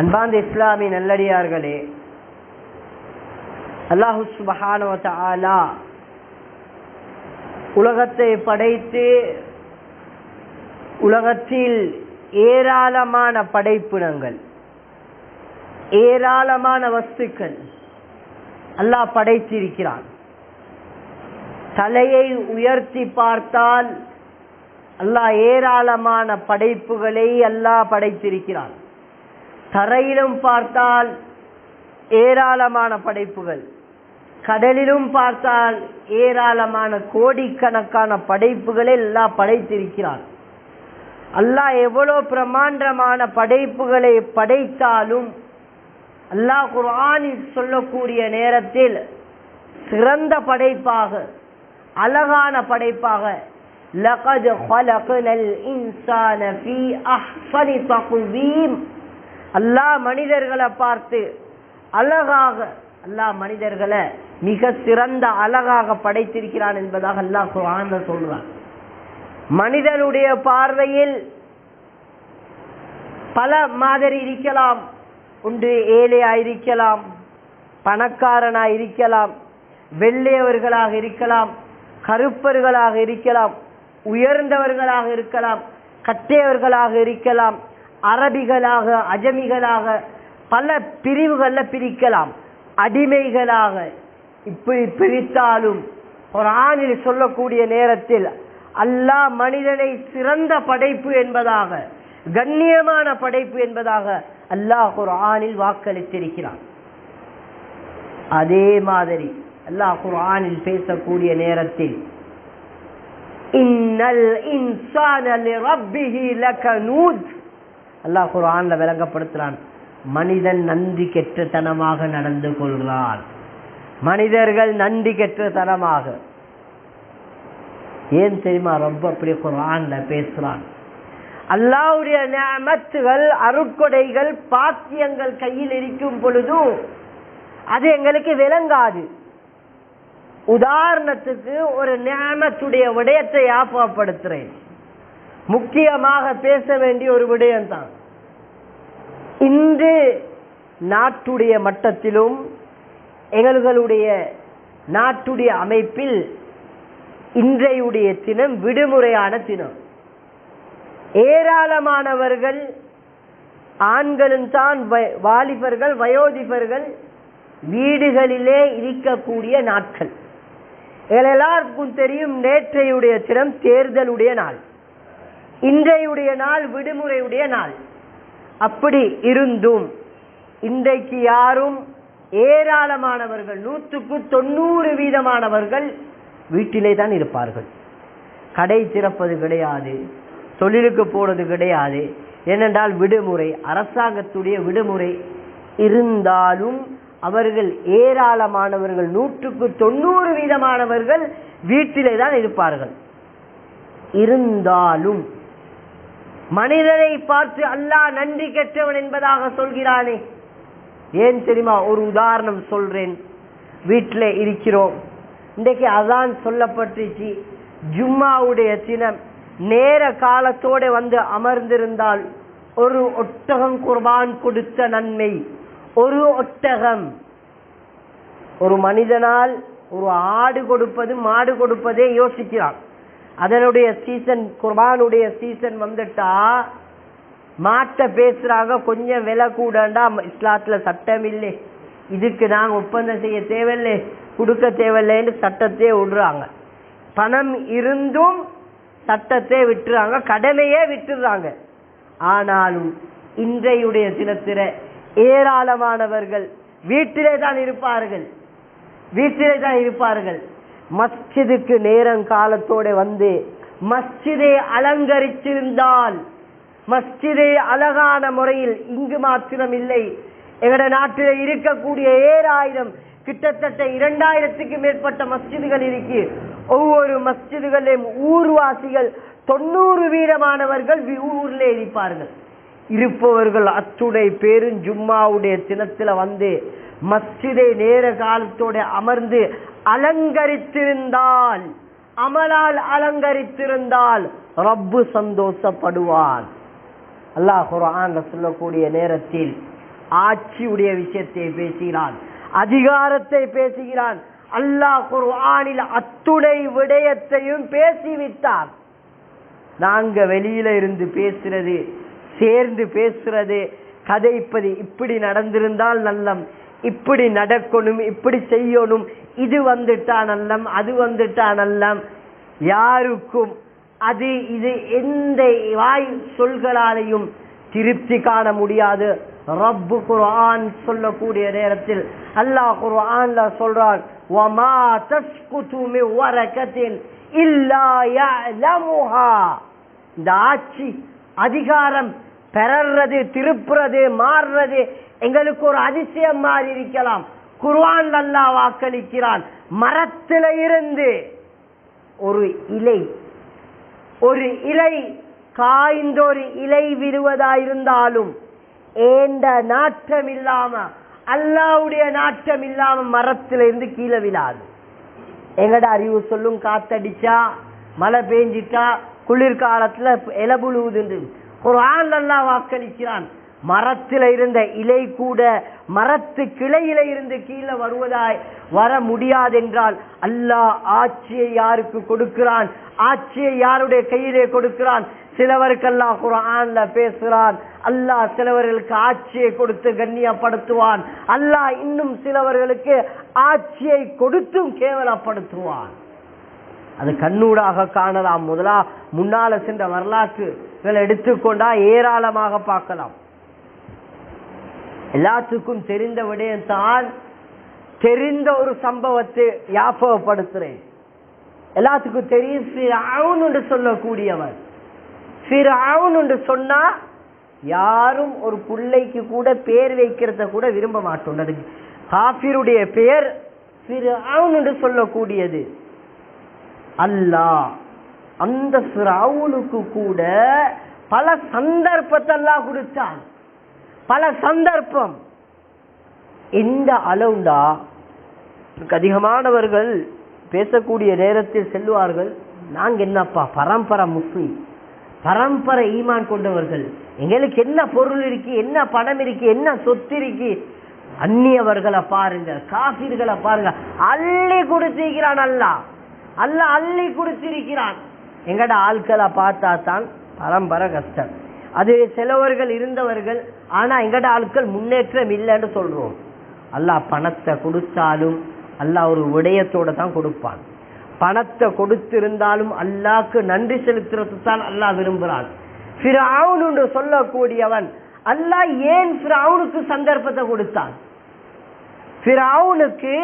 அன்பாந்த இஸ்லாமி நல்லடியார்களே அல்லாஹு சுபஹானவத்த ஆலா உலகத்தை படைத்து உலகத்தில் ஏராளமான படைப்பினங்கள் ஏராளமான வஸ்துக்கள் அல்லாஹ் படைத்திருக்கிறான். தலையை உயர்த்தி பார்த்தால் அல்லாஹ் ஏராளமான படைப்புகளை அல்லாஹ் படைத்திருக்கிறான். தரையிலும் பார்த்தால் ஏராளமான படைப்புகள் கடலிலும் பார்த்தால் ஏராளமான கோடிக்கணக்கான படைப்புகளை எல்லாம் படைத்திருக்கிறான் அல்லாஹ் எவ்வளவு பிரமாண்டமான படைப்புகளை படைத்தாலும் அல்லாஹ் குர்ஆனில் சொல்லக்கூடிய நேரத்தில் சிறந்த படைப்பாக அழகான படைப்பாக لقد خلقنا الانسان في احسن تقويم அல்லாஹ் மனிதர்களை பார்த்து அழகாக அல்லாஹ் மனிதர்களை மிக சிறந்த அழகாக படைத்திருக்கிறான் என்பதாக அல்லாஹ் குர்ஆன்ல சொல்றான். மனிதனுடைய பார்வையில் பல மாதிரி இருக்கலாம். ஒன்று ஏழையா இருக்கலாம் பணக்காரனா இருக்கலாம் வெள்ளையவர்களாக இருக்கலாம் கருப்பர்களாக இருக்கலாம் உயர்ந்தவர்களாக இருக்கலாம் கட்டையவர்களாக இருக்கலாம் அரபிகளாக அஜமிகளாக பல பிரிவுகளில் பிரிக்கலாம். அடிமைகளாக இப்படி பிரித்தாலும் ஒரு சொல்லக்கூடிய நேரத்தில் அல்லாஹ் மனிதனை சிறந்த படைப்பு என்பதாக கண்ணியமான படைப்பு என்பதாக அல்லாஹ் குரானில் வாக்களித்திருக்கிறான். அதே மாதிரி அல்லாஹ் குரானில் பேசக்கூடிய நேரத்தில் இன்னல் இன்சான லிரப்பிஹி லகனூத் அல்லாஹ் குரான்ல விளங்கப்படுத்துறான். மனிதன் நன்றி கெட்டத்தனமாக நடந்து கொள்கிறான். மனிதர்கள் நன்றி கெட்டத்தனமாக. ஏன் தெரியுமா? ரொம்ப அப்படி குரானில் பேசுறான். அல்லாவுடைய நியமத்துகள் அருட்கொடைகள் பாக்கியங்கள் கையில் இருக்கும் பொழுதும் அது எங்களுக்கு விளங்காது. உதாரணத்துக்கு ஒரு நியமத்துடைய விடயத்தை ஞாபகப்படுத்துறேன் முக்கியமாக பேச வேண்டிய ஒரு விடயம்தான். இன்று நாட்டுடைய மட்டத்திலும் எங்களுடைய நாட்டுடைய அமைப்பில் இன்றையுடைய தினம் விடுமுறையான தினம். ஏராளமானவர்கள் ஆண்களும் தான் வாலிபர்கள் வயோதிபர்கள் வீடுகளிலே இருக்கக்கூடிய நாட்கள். எல்லாருக்கும் தெரியும் நேற்றையுடைய தினம் தேர்தலுடைய நாள். இன்றையுடைய நாள் விடுமுறையுடைய நாள். அப்படி இருந்தும் இன்றைக்கு யாரும் ஏராளமானவர்கள் நூற்றுக்கு தொண்ணூறு வீதமானவர்கள் வீட்டிலே தான் இருப்பார்கள். கடை திறப்பது கிடையாது தொழிலுக்கு போனது கிடையாது. ஏனென்றால் விடுமுறை அரசாங்கத்துடைய விடுமுறை இருந்தாலும் அவர்கள் ஏராளமானவர்கள் நூற்றுக்கு தொண்ணூறு வீதமானவர்கள் வீட்டிலே தான் இருப்பார்கள். இருந்தாலும் மனிதனை பார்த்து அல்லாஹ் நன்றி கெட்டவன் என்பதாக சொல்கிறானே. ஏன் தெரியுமா? ஒரு உதாரணம் சொல்றேன். வீட்டில் இருக்கிறோம். இன்றைக்கு அதான் சொல்லப்பட்டுச்சு. ஜும்மாவுடைய தினம் நேர காலத்தோடு வந்து அமர்ந்திருந்தால் ஒரு ஒட்டகம் குர்பான் கொடுத்த நன்மை. ஒரு ஒட்டகம். ஒரு மனிதனால் ஒரு ஆடு கொடுப்பது மாடு கொடுப்பதே யோசிக்கிறான். அதனுடைய சீசன் குர்பானுடைய சீசன் வந்துட்டா மாட்ட பேசுறாங்க கொஞ்சம் விலை கூடண்டா இஸ்லாத்துல சட்டம் இல்லை. இதுக்கு நாங்க ஒப்பந்தம் செய்ய தேவையில்லை கொடுக்க தேவையில்லைன்னு சட்டத்தையே விடுறாங்க. பணம் இருந்தும் சட்டத்தை விட்டுறாங்க கடமையே விட்டுறாங்க. ஆனாலும் இன்றையுடைய தினத்தில ஏராளமானவர்கள் வீட்டிலே தான் இருப்பார்கள். வீட்டிலே தான் இருப்பார்கள். மஸ்ஜிதுக்கு நேரம் காலத்தோட வந்து மஸ்ஜிதை அலங்கரிச்சிருந்தால் மஸ்ஜிதை அழகான முறையில் இங்கு மாத்திரம் இல்லை. எங்கட நாட்டில் இருக்கக்கூடிய ஏழாயிரம் கிட்டத்தட்ட இரண்டாயிரத்துக்கு மேற்பட்ட மஸ்ஜிதுகள் இருக்கு. ஒவ்வொரு மஸ்ஜிதுகளிலும் ஊர்வாசிகள் தொண்ணூறு வீரமானவர்கள் ஊர்ல இருப்பார்கள். இருப்பவர்கள் அத்துடை பேரும் ஜும்மாவுடைய தினத்துல வந்து மஸ்ஜிதை நேர காலத்தோட அமர்ந்து அலங்கரித்திருந்தால் அமலால் அலங்கரித்திருந்தால் ரப்பு சந்தோஷப்படுவார். அல்லாஹ் குர்ஆன்ல சொல்லக்கூடிய நேரத்தில் ஆட்சியுடைய விஷயத்தை பேசுகிறான் அதிகாரத்தை பேசுகிறான். அல்லாஹ் குர்ஆனில் அத்துணை விடயத்தையும் பேசிவிட்டார். நாங்க வெளியில இருந்து பேசுறது சேர்ந்து பேசுறது கதைப்பது இப்படி நடந்திருந்தால் நல்லம். இப்படி நடக்கணும் இப்படி செய்யணும். இது வந்துட்டா நல்லம் அது வந்துட்டா நல்லம். யாருக்கும் அது இது எந்த வாய் சொல்களாலையும் திருப்தி காண முடியாது. ரப்பு குர்ஆன் சொல்லக்கூடிய நேரத்தில் அல்லாஹ் குர்ஆன்ல சொல்றான் வமா தஸ்குது மின் வரகத்தின் இல்லா யஅலமுஹா. இந்த ஆட்சி அதிகாரம் பெறறது திருப்புறது மாறுறது எங்களுக்கு ஒரு அதிசயம் மாறி இருக்கலாம். குர்வான் அல்லாஹ் வாக்களிக்கிறான். மரத்தில இருந்து ஒரு இலை ஒரு இலை காய்ந்த ஒரு இலை விடுவதாயிருந்தாலும் ஏண்ட நாட்டம் இல்லாம அல்லாவுடைய நாட்டம் இல்லாம மரத்தில இருந்து கீழே விழாது. எங்கட அறிவு சொல்லும்? காத்தடிச்சா மழை பெஞ்சிட்டா குளிர்காலத்துல இலபுழுவுது குர்ஆன் அல்லாஹ் வாக்களிக்கிறான். மரத்தில் இருந்த இலை கூட மரத்து கிளையில இருந்து கீழே வருவதாய் வர முடியாதென்றால் அல்லாஹ் ஆட்சியை யாருக்கு கொடுக்கிறான்? ஆட்சியை யாருடைய கையிலே கொடுக்கிறான்? சிலவருக்கெல்லாம் குரான்ல பேசுகிறான் அல்லாஹ் சிலவர்களுக்கு ஆட்சியை கொடுத்து கண்ணியப்படுத்துவான். அல்லாஹ் இன்னும் சிலவர்களுக்கு ஆட்சியை கொடுத்தும் கேவலப்படுத்துவான். அது கண்ணூடாக காணலாம். முதலா முன்னால சென்ற வரலாற்றுகளை எடுத்துக்கொண்டா ஏராளமாக பார்க்கலாம். எல்லாத்துக்கும் தெரிந்த விடயம் தான் தெரிந்த ஒரு சம்பவத்தை யாபகப்படுத்துறேன் எல்லாத்துக்கும் தெரியும் ஃபிரௌன் என்று சொல்லக்கூடியவர். ஃபிரௌன் என்று சொன்னா யாரும் ஒரு பிள்ளைக்கு கூட பேர் வைக்கிறத கூட விரும்ப மாட்டோம். அது காஃபிருடைய பெயர் ஃபிரௌன் என்று சொல்லக்கூடியது. அல்லாஹ் அந்த ஃபிரௌனுக்கு கூட பல சந்தர்ப்பத்தெல்லாம் கொடுத்தான். பல சந்தர்ப்பம். இந்த அளவுண்டா அதிகமானவர்கள் பேசக்கூடிய நேரத்தில் செல்வார்கள் நாங்கள் என்னப்பா பரம்பரை முஸ்லீம். பரம்பரை ஈமான் கொண்டவர்கள். எங்களுக்கு என்ன பொருள் இருக்கு என்ன பணம் இருக்கு என்ன சொத்து இருக்கு? அந்நியவர்களை பாருங்க காபிர்களை பாருங்க. அள்ளி கொடுத்திருக்கிறான் அல்லா அல்ல அள்ளி கொடுத்திருக்கிறான் எங்கட ஆட்களை பார்த்தா தான் பரம்பரை கஷ்டம். அது சிலவர்கள் இருந்தவர்கள் ஆனா எங்கட ஆட்கள் முன்னேற்றம் இல்லைன்னு சொல்றோம். அல்லாஹ் பணத்தை கொடுத்தாலும் அல்லாஹ் ஒரு விடயத்தோட தான் கொடுப்பான். பணத்தை கொடுத்திருந்தாலும் அல்லாஹ்க்கு நன்றி செலுத்துறது தான் அல்லாஹ் விரும்புகிறான் ஃபிரௌன் என்று சொல்லக்கூடியவன் அல்லாஹ் ஏன் ஃபிரௌனுக்கு சந்தர்ப்பத்தை கொடுத்தான்? ஃபிரௌனுக்கு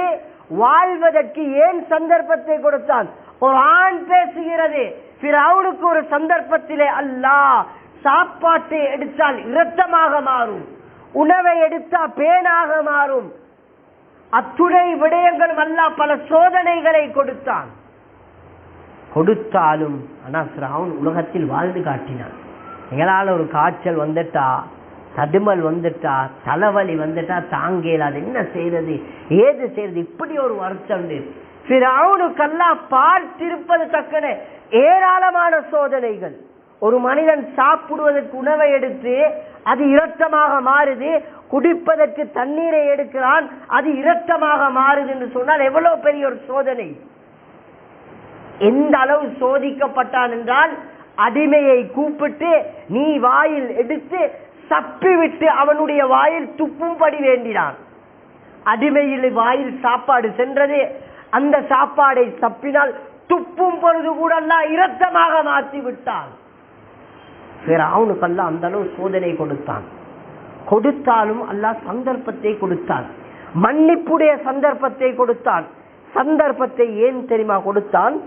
வாழ்வதற்கு ஏன் சந்தர்ப்பத்தை கொடுத்தான்? ஒரு ஆண் பேசுகிறது ஃபிரௌனுக்கு ஒரு சந்தர்ப்பத்திலே அல்லாஹ் சாப்பாட்டை எடுத்தால் இரத்தமாக மாறும். உணவை எடுத்தா பேனாக மாறும். அத்துணை விடயங்களும் அல்லாஹ் பல சோதனைகளை கொடுத்தான். கொடுத்தாலும் ஆனா ஃபிரௌன் உலகத்தில் வாழ்ந்து காட்டினான். எங்களால் ஒரு காய்ச்சல் வந்துட்டா தடுமல் வந்துட்டா தலைவலி வந்துட்டா தாங்கல அது என்ன செய்யறது ஏது செய்யறது இப்படி ஒரு வருத்தம் ஃபிரௌனுக்கெல்லாம் பார்த்திருப்பது தக்கன ஏராளமான சோதனைகள். ஒரு மனிதன் சாப்பிடுவதற்கு உணவை எடுத்து அது இரத்தமாக மாறுது குடிப்பதற்கு தண்ணீரை எடுக்கிறான் அது இரத்தமாக மாறுது என்று சொன்னால் எவ்வளவு பெரிய ஒரு சோதனை? எந்த அளவு சோதிக்கப்பட்டான் என்றால் அடிமையை கூப்பிட்டு நீ வாயில் எடுத்து சப்பி விட்டு அவனுடைய வாயில் துப்பும்படி வேண்டினான். அடிமையில் வாயில் சாப்பாடு சென்றது அந்த சாப்பாடை சப்பினால் துப்பும் பொழுது கூட எல்லாம் இரத்தமாக மாற்றி விட்டான் அவனுக்கெல்லாம் அந்த அளவு சோதனை கொடுத்தான். கொடுத்தாலும் அல்லாஹ் சந்தர்ப்பத்தை கொடுத்தான். மன்னிப்புடைய சந்தர்ப்பத்தை கொடுத்தான். சந்தர்ப்பத்தை ஏன் தெரியுமா கொடுத்தான்?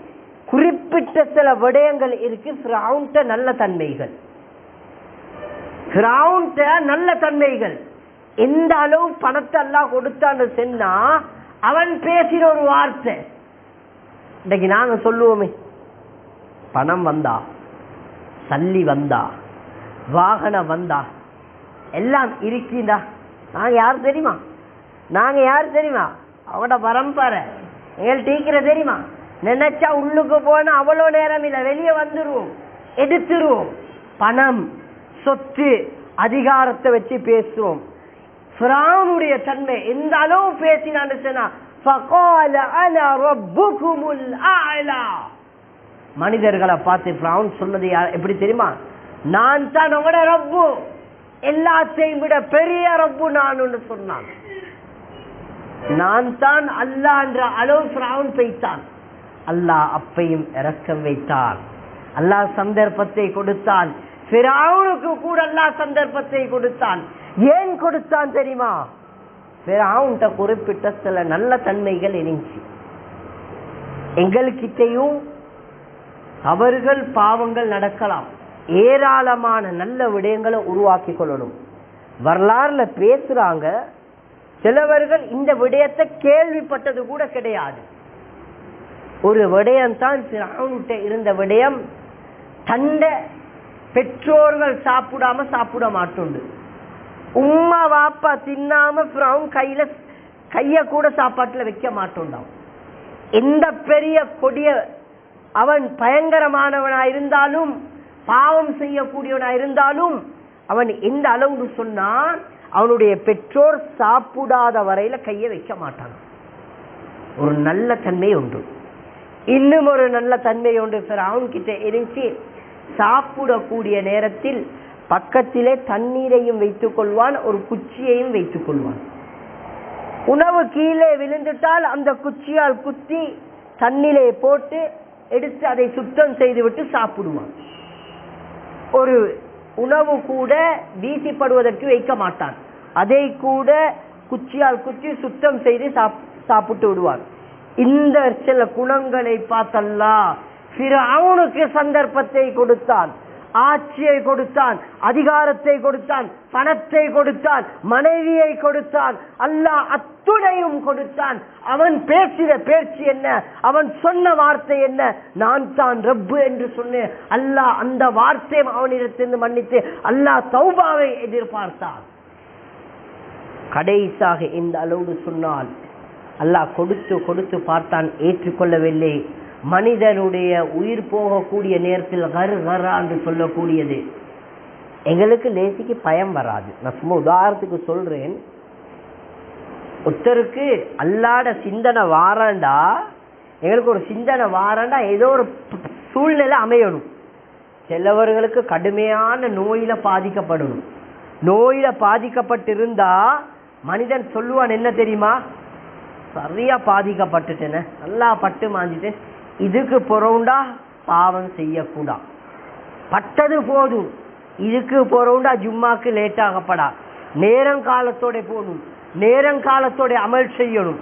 குறிப்பிட்ட சில விடயங்கள் இருக்கு பிராவுண்ட நல்ல தன்மைகள். பிராவுண்ட நல்ல தன்மைகள். எந்த அளவு பணத்தை எல்லாம் கொடுத்தான்னு சொன்னா அவன் பேசின ஒரு வார்த்தை. இன்னைக்கு நாங்க சொல்லுவோமே பணம் வந்தா சல்லி வந்தா வாகனம் வந்தா எல்லாம் இருக்கின்றா? நாங்க யார் தெரியுமா? நாங்க யார் தெரியுமா? அவட பரம்பரை. எங்கள் டீக்கிற தெரியுமா? நினைச்சா உள்ளுக்கு போனா அவ்வளோ நேரம் இல்லை வெளியே வந்துருவோம் எடுத்துருவோம். பணம் சொத்து அதிகாரத்தை வச்சு பேசுவோம். ஃபிரௌனுடைய தன்மை எந்த அளவு பேசினான்னு சொன்னா மனிதர்களை பார்த்து பிரவுன் சொன்னது எப்படி தெரியுமா? நான் தான் உங்களோட ரப்பு. எல்லாத்தையும் விட பெரிய ரப்பு நான் சொன்னான். நான் தான் அல்லாஹ் என்ற அளவு பிராவுன் பெய்தான் அல்லாஹ் அப்பையும் இறக்கம் வைத்தான். அல்லாஹ் சந்தர்ப்பத்தை கொடுத்தான். பிராவுனுக்கு கூட அல்லாஹ் சந்தர்ப்பத்தை கொடுத்தான். ஏன் கொடுத்தான் தெரியுமா? பிராவுன்ட்ட குறிப்பிட்ட சில நல்ல தன்மைகள் இருந்துச்சு. எங்கள்கிட்டையும் தவறுகள் பாவங்கள் நடக்கலாம். ஏராளமான நல்ல விடயங்களை உருவாக்கி கொள்ளணும். வரலாறுல பேசுறாங்க சிலவர்கள் இந்த விடயத்தை கேள்விப்பட்டது கூட கிடையாது. ஒரு விடயம் தான் இருந்த விடயம் தண்ட பெற்றோர்கள் சாப்பிடாம சாப்பிட மாட்டுண்டு. உம்மா வாப்பா தின்னாம பிறவும் கையில கைய கூட சாப்பாட்டுல வைக்க மாட்டோண்டாம். எந்த பெரிய கொடிய அவன் பயங்கரமானவனா இருந்தாலும் பாவம் செய்யக்கூடியவனா இருந்தாலும் அவன் எந்த அளவுக்கு சொன்னான் அவனுடைய பெற்றோர் சாப்பிடாத வரையில கையை வைக்க மாட்டான். ஒரு நல்ல தன்மை உண்டு. இன்னும் ஒரு நல்ல தன்மை உண்டு. அவன் கிட்ட இருந்துச்சு சாப்பிடக்கூடிய நேரத்தில் பக்கத்திலே தண்ணீரையும் வைத்துக் கொள்வான் ஒரு குச்சியையும் வைத்துக் கொள்வான். உணவு கீழே விழுந்துட்டால் அந்த குச்சியால் குத்தி தண்ணிலே போட்டு எடுத்து அதை சுத்தம் செய்துவிட்டு சாப்பிடுவான் ஒரு உணவு கூட வீசிப்படுவதற்கு வைக்க மாட்டான். அதை கூட குச்சியால் குச்சி சுத்தம் செய்து சாப்- சாப்பிட்டு விடுவார் இந்த சில குணங்களை பார்த்தல்லா அவனுக்கு சந்தர்ப்பத்தை கொடுத்தான். ஆட்சியை கொடுத்தான் அதிகாரத்தை கொடுத்தான் பணத்தை கொடுத்தான் மனைவியை கொடுத்தான் அல்லாஹ் அத்துணையும் கொடுத்தான். அவன் பேசின பேச்சு என்ன? அவன் சொன்ன வார்த்தை என்ன? நான் தான் ரப்பு என்று சொன்னேன். அல்லாஹ் அந்த வார்த்தையும் அவனிடத்திலிருந்து மன்னித்து அல்லாஹ் சௌபாவை எதிர்பார்த்தான். கடைசாக இந்த அளவு சொன்னால் அல்லாஹ் கொடுத்து கொடுத்து பார்த்தான் ஏற்றுக்கொள்ளவில்லை. மனிதனுடைய உயிர் போகக்கூடிய நேரத்தில் கரு கரா என்று சொல்லக்கூடியது. எங்களுக்கு லேசிக்கு பயம் வராது. நான் சும்மா உதாரணத்துக்கு சொல்றேன். ஒருத்தருக்கு அல்லாட சிந்தனை வாராண்டா எங்களுக்கு ஒரு சிந்தனை வாராண்டா ஏதோ ஒரு சூழ்நிலை அமையணும். சிலவர்களுக்கு கடுமையான நோயில பாதிக்கப்படணும். நோயில பாதிக்கப்பட்டிருந்தா மனிதன் சொல்லுவான் என்ன தெரியுமா? சரியா பாதிக்கப்பட்டுட்டேன. நல்லா பட்டு மாஞ்சிட்டேன். இதுக்கு பொறவுண்டா பாவம் செய்யக்கூடா. பட்டது போதும் இதுக்கு பொறவுண்டா ஜும்மாக்கு லேட் ஆகப்படா நேரங்காலத்தோட போகணும் நேரங்காலத்தோட அமல் செய்யணும்.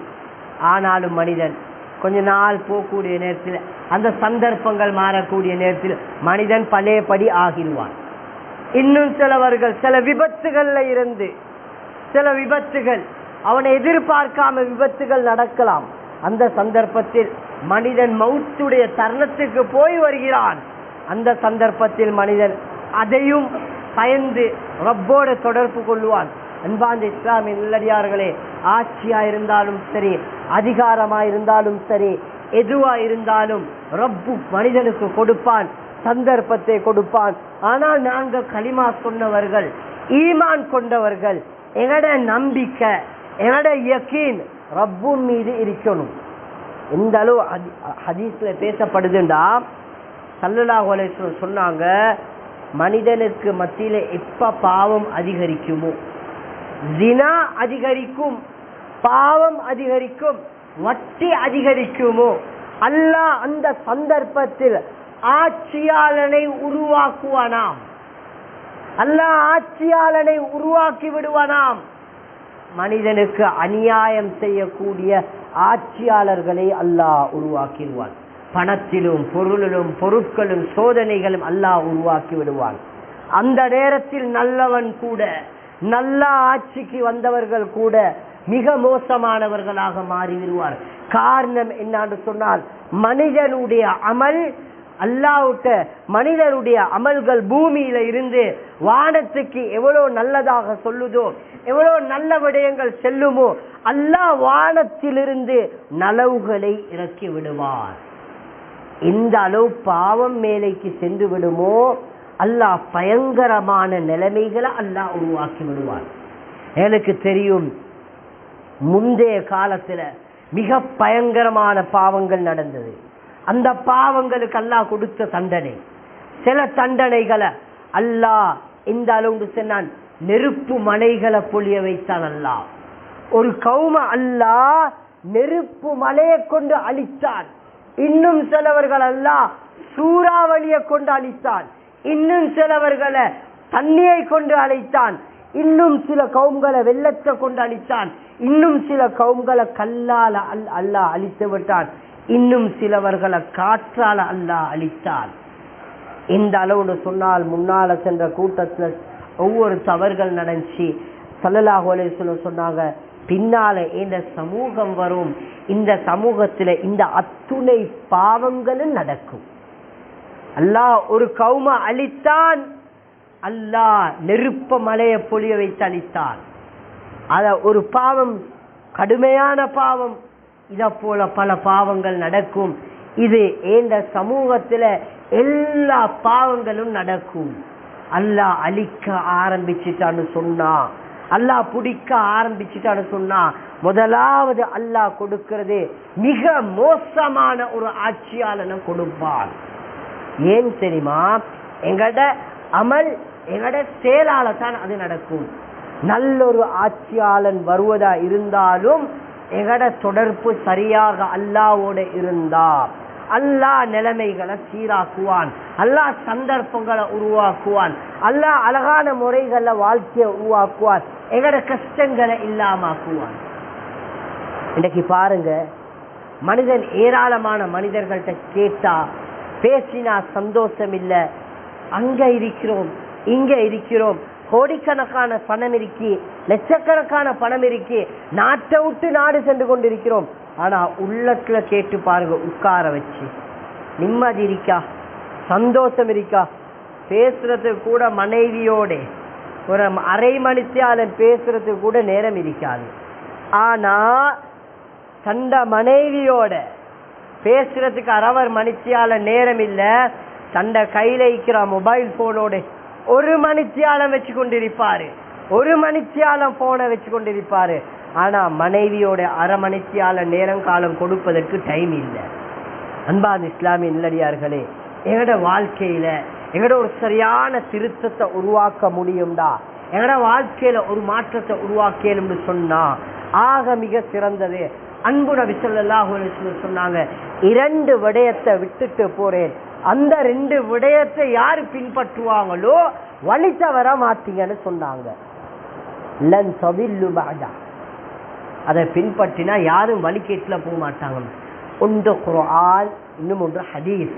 ஆனாலும் மனிதன் கொஞ்ச நாள் போகக்கூடிய நேரத்தில் அந்த சந்தர்ப்பங்கள் மாறக்கூடிய நேரத்தில் மனிதன் பழையபடி ஆகிடுவான். இன்னும் சிலவர்கள் சில விபத்துகள்ல இருந்து சில விபத்துகள் அவனை எதிர்பார்க்காம விபத்துகள் நடக்கலாம். அந்த சந்தர்ப்பத்தில் மனிதன் மௌத்துடைய தருணத்துக்கு போய் வருகிறான். அந்த சந்தர்ப்பத்தில் மனிதன் அதையும் பயந்து ரப்போட தொடர்பு கொள்வான். அன்பாந்த இஸ்லாமிய நல்லடியார்களே ஆட்சியா இருந்தாலும் சரி அதிகாரமா இருந்தாலும் சரி எதுவா இருந்தாலும் ரப்பு மனிதனுக்கு கொடுப்பான் சந்தர்ப்பத்தை கொடுப்பான். ஆனால் நாங்க களிமா சொன்னவர்கள் ஈமான் கொண்டவர்கள் எங்கட நம்பிக்கை எங்கட யக்கீன் ரப்பும் மீது இருக்கணும். எந்த அளவு ஹதீஸ்ல பேசப்படுதுண்டா? சல்லலா அலைஹி சொன்னாங்க மனிதனுக்கு மத்தியில எப்ப பாவம் அதிகரிக்குமோ ஜினா அதிகரிக்கும் பாவம் அதிகரிக்கும் வட்டி அதிகரிக்குமோ அல்லாஹ் அந்த சந்தர்ப்பத்தில் ஆட்சியாளனை உருவாக்குவானாம். அல்லாஹ் ஆட்சியாளனை உருவாக்கி விடுவானாம். மனிதனுக்கு அநியாயம் செய்யக்கூடிய ஆட்சியாளர்களை அல்லாஹ் உருவாக்கிடுவான். பணத்திலும் பொருளிலும் பொருட்களும் சோதனைகளும் அல்லாஹ் உருவாக்கி விடுவான். அந்த நேரத்தில் நல்லவன் கூட நல்ல ஆட்சிக்கு வந்தவர்கள் கூட மிக மோசமானவர்களாக மாறிவிடுவார். காரணம் என்னன்னு சொன்னால் மனிதனுடைய அமல் அல்லாவுட்ட மனிதனுடைய அமல்கள் பூமியில இருந்து வானத்துக்கு எவ்வளவு நல்லதாக சொல்லுதோ எவ்வளவு நல்ல விடயங்கள் செல்லுமோ அல்லாஹ் வானத்திலிருந்து நலவுகளை இறக்கி விடுவார். இந்த அளவு பாவம் மேலைக்கு சென்று விடுமோ அல்லாஹ் பயங்கரமான நிலைமைகளை அல்லாஹ் உருவாக்கி விடுவார். எனக்கு தெரியும் முந்தைய காலத்துல மிக பயங்கரமான பாவங்கள் நடந்தது. அந்த பாவங்களுக்கு அல்லாஹ் கொடுத்த தண்டனை. சில தண்டனைகளை அல்லாஹ் இந்த அளவுக்கு சொன்னான் நெருப்பு மலைகளை பொழிய வைத்தான் அல்லாஹ். ஒரு கௌம அல்லாஹ் நெருப்பு மலையை கொண்டு அழித்தான். இன்னும் சிலவர்கள் அல்லாஹ் சூறாவளியை கொண்டு அழித்தான். இன்னும் சிலவர்களை தண்ணியை கொண்டு அழைத்தான். இன்னும் சில கவும்களை வெள்ளத்தை கொண்டு அழித்தான். இன்னும் சில கவும்களை கல்லால அல் அல்லாஹ் அழித்து விட்டான். இன்னும் சிலவர்களை காற்றால அல்லாஹ் அழித்தான். இந்த அளவுன்னு சொன்னால் முன்னால சென்ற கூட்டத்தில் ஒவ்வொரு தவறுகள் நடந்துச்சு. சல்லல்லாஹு சொல்ல சொன்னாங்க பின்னால இந்த சமூகம் வரும். இந்த சமூகத்துல இந்த அத்துணை பாவங்களும் நடக்கும். அல்லாஹ் ஒரு கௌம அழித்தான். அல்லாஹ் நெருப்ப மலையை பொழிய வைத்து அழித்தான். அத ஒரு பாவம் கடுமையான பாவம். இத போல பல பாவங்கள் நடக்கும். இது இந்த சமூகத்துல எல்லா பாவங்களும் நடக்கும். அல்லாஹ் அழிக்க ஆரம்பிச்சிட்டான்னு சொன்னா அல்லாஹ் பிடிக்க ஆரம்பிச்சிட்டான்னு சொன்னா முதலாவது அல்லாஹ் கொடுக்கிறது மிக மோசமான ஒரு ஆட்சியாளனை கொடுப்பான்? ஏன் தெரியுமா? எங்கட அமல் எங்கட செயலால தான் அது நடக்கும். நல்லொரு ஆட்சியாளன் வருவதா இருந்தாலும் எங்கட தொடர்பு சரியாக அல்லாவோட இருந்தா அல்லாஹ் நிலைமைகளை சீராக்குவான். அல்லா சந்தர்ப்பங்களை உருவாக்குவான். அல்லாஹ் அழகான முறைகள்ல வாழ்க்கையை உருவாக்குவான். எங்கட கஷ்டங்களை இல்லாமக்குவான். இன்னைக்கு பாருங்க மனிதன் ஏராளமான மனிதர்கள்ட்ட கேட்டா பேசினா சந்தோஷம் இல்ல அங்க இருக்கிறோம் இங்க இருக்கிறோம். கோடிக்கணக்கான பணம் இருக்கி லட்சக்கணக்கான பணம் இருக்கி நாட்டை விட்டு நாடு சென்று கொண்டிருக்கிறோம். ஆனா உள்ளத்துல கேட்டு பாருங்க உட்கார வச்சு. நிம்மதி இருக்கா? சந்தோஷம் இருக்கா? பேசுறது கூட மனைவியோட. ஒரு அரை மணித்தியாலன் பேசுறது கூட நேரம் இருக்காது. ஆனா தண்ட மனைவியோட பேசுறதுக்கு அரவர் மணித்தியால நேரம் இல்ல. தண்ட கையில இருக்கிற மொபைல் போனோட ஒரு மணித்தியாலம் வச்சு கொண்டிருப்பாரு ஒரு மணித்தியாலம் போனை வச்சு கொண்டிருப்பாரு ஆனா மனைவியோட அரை நேரங்காலம் நேரம் காலம் கொடுப்பதற்கு டைம் இல்லை. அன்பான் இஸ்லாமிய நல்லடியார்களே எங்கட வாழ்க்கையில எங்கட ஒரு சரியான திருத்தத்தை உருவாக்க முடியும்டா? எங்கட வாழ்க்கையில ஒரு மாற்றத்தை உருவாக்கணும்னு சொன்னா ஆக மிக சிறந்தது. அன்பு நபி சொன்னாங்க இரண்டு விடயத்தை விட்டுட்டு போறேன். அந்த ரெண்டு விடயத்தை யாரு பின்பற்றுவாங்களோ வழி தவற மாட்டீங்கன்னு சொன்னாங்க. லன் அதை பின்பற்றினா யாரும் வழிகேட்டுல போக மாட்டாங்க. ஒன்று குரால் இன்னும் ஒன்று ஹதீஸ்.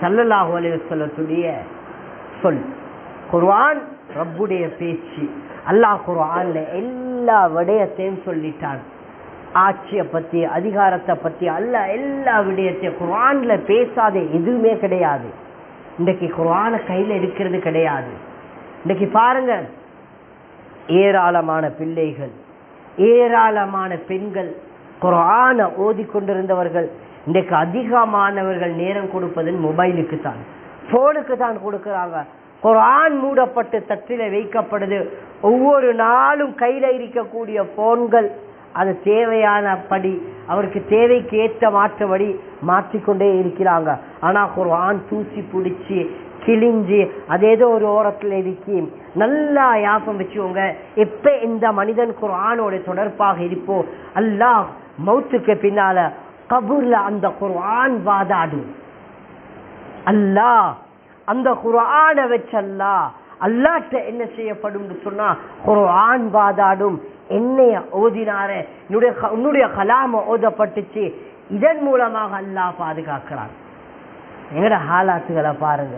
சல்லல்லாஹு அலைஹி சொல். குர்ஆன் ரப்புடைய பேச்சு. அல்லாஹ் குர்ஆன்ல எல்லா விடயத்தையும் சொல்லிட்டான். ஆட்சியை பத்தி அதிகாரத்தை பத்தி அல்ல எல்லா விடயத்தையும். குர்ஆன்ல பேசாத எதுவுமே கிடையாது. இன்றைக்கு குர்ஆனை கையில எடுக்கிறது கிடையாது. இன்றைக்கு பாருங்க ஏராளமான பிள்ளைகள் ஏராளமான பெண்கள் குர்ஆனை ஓதிக்கொண்டிருந்தவர்கள் இன்றைக்கு அதிகமானவர்கள் நேரம் கொடுப்பது மொபைலுக்கு தான் போனுக்கு தான் கொடுக்கறாங்க. குரான் மூடப்பட்டு தட்டில வைக்கப்படுது. ஒவ்வொரு நாளும் கையில இருக்கக்கூடிய போன்கள் அது தேவையானபடி அவருக்கு தேவைக்கு ஏற்ற மாற்றபடி மாற்றிக்கொண்டே இருக்கிறாங்க. ஆனா குரான் தூசி பிடிச்சி கிழிஞ்சு அது ஏதோ ஒரு ஓரத்தில் இருக்கி நல்லா யாபம் வச்சுக்கோங்க. எப்ப இந்த மனிதன் குரானோட தொடர்பாக இருப்போ அல்லாஹ் மௌத்துக்கு பின்னால கபூர்ல அந்த குர்ஆன் வாதாடும். அல்லாஹ் அந்த குரானை வச்சு அல்லாஹ் அல்லாட்ட என்ன செய்யப்படும் சொன்னா குரான் வாதாடும். என்னைய ஓதினாரே என்னுடைய க- உன்னுடைய கலாம ஓதப்பட்டுச்சு. இதன் மூலமாக அல்லாஹ் பாதுகாக்கிறான். எங்கட ஹாலாத்துகளை பாருங்க.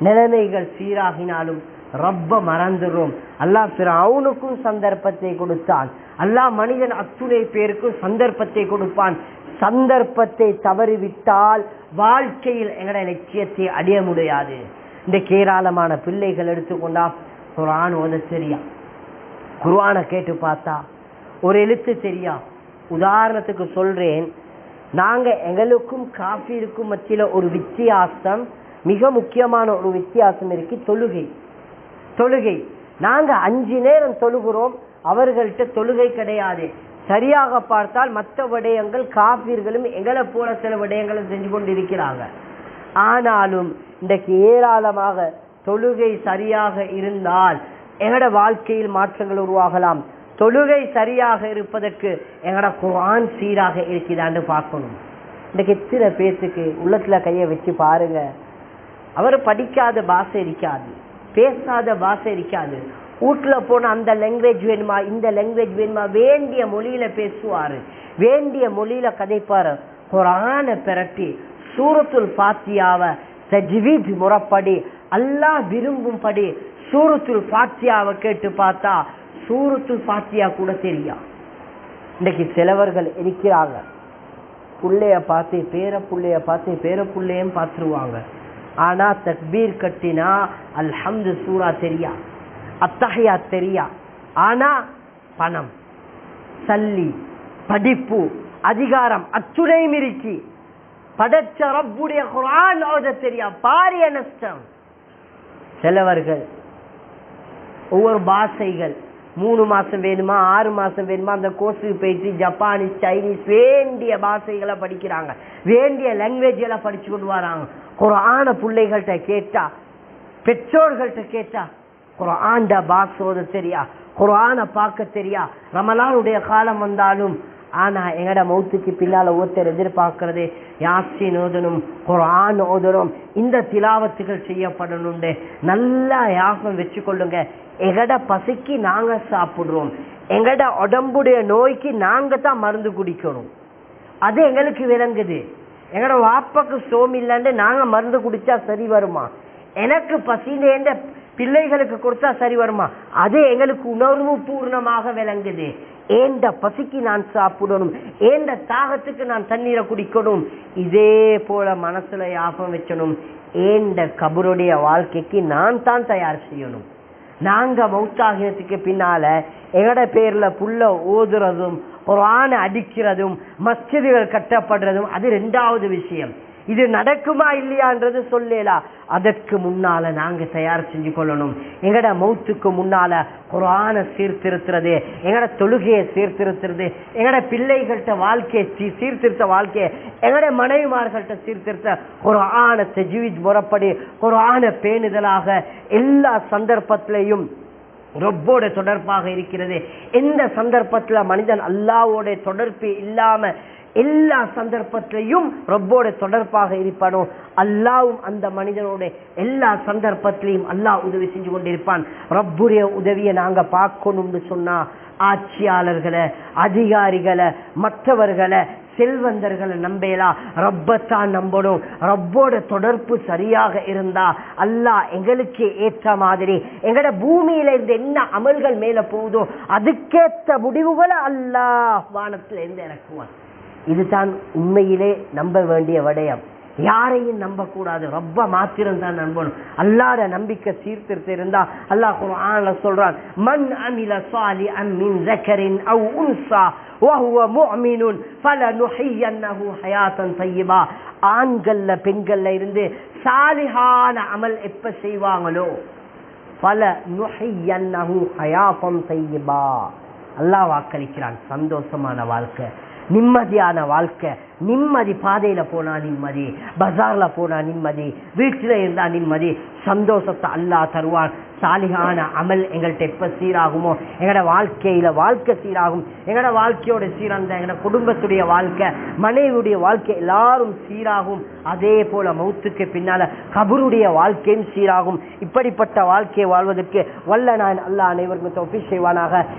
நிலைமைகள் சீராகினாலும் ரப்ப மறந்துடும் அல்லாஹ் அவனுக்கும் சந்தர்ப்பத்தை கொடுத்தான் அல்லாஹ் மனிதன் அத்துணை பேருக்கும் சந்தர்ப்பத்தை கொடுப்பான். சந்தர்ப்பத்தை தவறிவிட்டால் வாழ்க்கையில் எங்களோட லட்சியத்தை அடைய முடியாது. இந்த கேராளமான பிள்ளைகள் எடுத்துக்கொண்டா குரான் ஓத தெரியா? குர்ஆனை கேட்டு பார்த்தா? ஒரு எழுத்து தெரியா? உதாரணத்துக்கு சொல்றேன். நாங்க எங்களுக்கும் காஃபிருக்கும் மத்தியில ஒரு வித்தியாசம் மிக முக்கியமான ஒரு வித்தியாசம் இருக்கு. தொழுகை. தொழுகை. நாங்க அஞ்சு நேரம் தொழுகிறோம். அவர்கள்ட்ட தொழுகை கிடையாது. சரியாக பார்த்தால் மற்ற விடயங்கள் காப்பீர்களும் எங்களை போல சில விடயங்களும் செஞ்சு கொண்டிருக்கிறாங்க. ஆனாலும் இன்றைக்கு ஏராளமாக தொழுகை சரியாக இருந்தால் எங்களோட வாழ்க்கையில் மாற்றங்கள் உருவாகலாம். தொழுகை சரியாக இருப்பதற்கு எங்களோட குரான் சீராக இருக்குதான்னு பார்க்கணும். இன்றைக்கு எத்தனை பேர்த்துக்கு உள்ளத்துல கையை வச்சு பாருங்க. அவர் படிக்காத பாஷை இருக்காது. பேசாத பாஷை இருக்காது. வீட்டுல போன அந்த லாங்குவேஜ் வேணுமா இந்த லாங்குவேஜ் வேணுமா வேண்டிய மொழியில பேசுவாரு. வேண்டிய மொழியில கதைப்பாரு. குரான பிரட்டி சூரத்துல் பாத்தியாவை தஜ்வீத் முறைப்படி அல்லாஹ் விரும்பும்படி சூரத்துல் பாத்தியாவை கேட்டு பார்த்தா சூரத்துல் பாத்தியா கூட தெரியா. இன்னைக்கு சிலவர்கள் இருக்கிறாங்க. புள்ளைய பார்த்து பேர பிள்ளைய பார்த்து பேர பிள்ளையும் பார்த்துருவாங்க. ஆனா தக்பீர் கட்டினா அல்ஹம்து சூரா தெரியா அத்தகையா தெரியா. ஆனா பணம் சல்லி படிப்பு அதிகாரம் அச்சுனை மிரிக்கி. படைச்ச ரப்புடைய குரான் ஓத தெரியா பாரிய நஷ்டம். சிலவர்கள் ஒவ்வொரு பாஷைகள் மூணு மாசம் வேணுமா ஆறு மாசம் வேணுமா அந்த கோர்ஸுக்கு போயிட்டு ஜப்பானீஸ் சைனீஸ் வேண்டிய பாஷைகளை படிக்கிறாங்க. வேண்டிய லாங்குவேஜ் எல்லாம் படிச்சு கொண்டு வராங்க. குரான பிள்ளைகள்கிட்ட கேட்டா பெற்றோர்கள்ட்ட கேட்டா குரான்ட பாஸ் ஓத தெரியா குரான பார்க்க தெரியா ரமலானுடைய காலம் வந்தாலும் ஆனா எங்கட மௌத்துக்கு பின்னால ஒருத்தர் எதிர்பார்க்கிறது யாசின் ஓதணும் குரான் ஓதணும் இந்த திலாவத்துகள் செய்யப்படணும் நல்லா யாகம் வச்சுக்கொள்ளுங்க. எங்கட பசிக்கு நாங்க சாப்பிடுறோம். எங்கட உடம்புடைய நோய்க்கு நாங்க தான் மருந்து குடிக்கணும். அது எங்களுக்கு விளங்குது. எங்களோட வாப்பாக்கு சோம் இல்லைன்னு நாங்க மருந்து குடிச்சா சரி வருமா? எனக்கு பசினேந்த பிள்ளைகளுக்கு கொடுத்தா சரி வருமா? அது எங்களுக்கு உணர்வு பூர்ணமாக விளங்குது. ஏந்த பசிக்கு நான் சாப்பிடணும்? ஏந்த தாகத்துக்கு நான் தண்ணீரை குடிக்கணும்? இதே போல மனசுல யாபம் வச்சணும் ஏண்ட கபருடைய வாழ்க்கைக்கு நான் தான் தயார் செய்யணும். நாங்க மௌத்தாகியத்துக்கு பின்னால எங்கட பேர்ல புல்ல ஓதுறதும் ஒரு ஆணை அடிக்கிறதும் மஸ்ஜிதுகள் கட்டப்படுறதும் அது ரெண்டாவது விஷயம். இது நடக்குமா இல்லையான்றது சொல்லலாம் அதற்கு முன்னால நாங்க தயார் செஞ்சு கொள்ளணும். எங்கட மௌத்துக்கு முன்னால குரான சீர்திருத்துறது எங்கட தொழுகையை சீர்திருத்துறது எங்கட பிள்ளைகள்கிட்ட வாழ்க்கையை சீ- சீர்திருத்த வாழ்க்கையை எங்கட மனைவிமார்கள்ட்ட சீர்திருத்த குரான தஜ்வீத் முறப்படி குரான பேணுதலாக எல்லா சந்தர்ப்பத்திலையும் ரொப்போட தொடர்பாக இருக்கிறது. எந்த சந்தர்ப்பத்தில் மனிதன் அல்லாவோட தொடர்பு இல்லாம எல்லா சந்தர்ப்பத்திலையும் ரப்போட தொடர்பாக இருப்பானோ அல்லாவும் அந்த மனிதனோட எல்லா சந்தர்ப்பத்திலையும் அல்லாஹ் உதவி செஞ்சு கொண்டிருப்பான். ரப்புடைய உதவியை நாங்க பார்க்கணும்னு சொன்னா ஆட்சியாளர்களை அதிகாரிகளை மற்றவர்களை செல்வந்தர்களை நம்பலாம் ரப்பத்தான் நம்பணும். ரப்போட தொடர்பு சரியாக இருந்தா அல்லாஹ் எங்களுக்கு ஏற்ற மாதிரி எங்கட பூமியில இருந்து என்ன அமல்கள் மேல போகுதோ அதுக்கேற்ற முடிவுகளை அல்லாஹ் வானத்துல இருந்து இறக்குவான். இதுதான் உண்மையிலே நம்ப வேண்டிய விடயம் யாரையும் நம்ப கூடாது ரொம்ப மாத்திரம் தான் நம்பணும் அல்லாத நம்பிக்கை சீர்திருத்த இருந்தா அல்லாஹ் குர்ஆன்ல சொல்றான் மன் அமில சாலிஅன் மின் ذكرٍ أو أنثى وهو مؤمن فلنحيينه حياة طيبة ஆண்கள்ல பெண்கள்ல இருந்து சாலிஹான அமல் எப்ப செய்வாங்களோ பல நுஹையன்னஹு ஹயாஃபம் தய்யிபா அல்லாஹ் வாக்களிக்கிறான் சந்தோஷமான வாழ்க்கை நிம்மதியான வாழ்க்கை. நிம்மதி பாதையில போனா நிம்மதி பஜார்ல போனா நிம்மதி வீட்டில் இருந்தா நிம்மதி சந்தோஷத்தை அல்லாஹ் தருவான். சாலிகான அமல் எங்கள்கிட்ட எப்ப சீராகுமோ எங்களோட வாழ்க்கையில வாழ்க்கை சீராகும். எங்களோட வாழ்க்கையோட சீரந்த எங்களோட குடும்பத்துடைய வாழ்க்கை மனைவியுடைய வாழ்க்கை எல்லாரும் சீராகும். அதே போல மௌத்துக்கு பின்னால கபருடைய வாழ்க்கையும் சீராகும். இப்படிப்பட்ட வாழ்க்கையை வாழ்வதற்கு வல்ல நான் அல்லாஹ் அனைவருக்கும் தொப்பி செய்வானாக.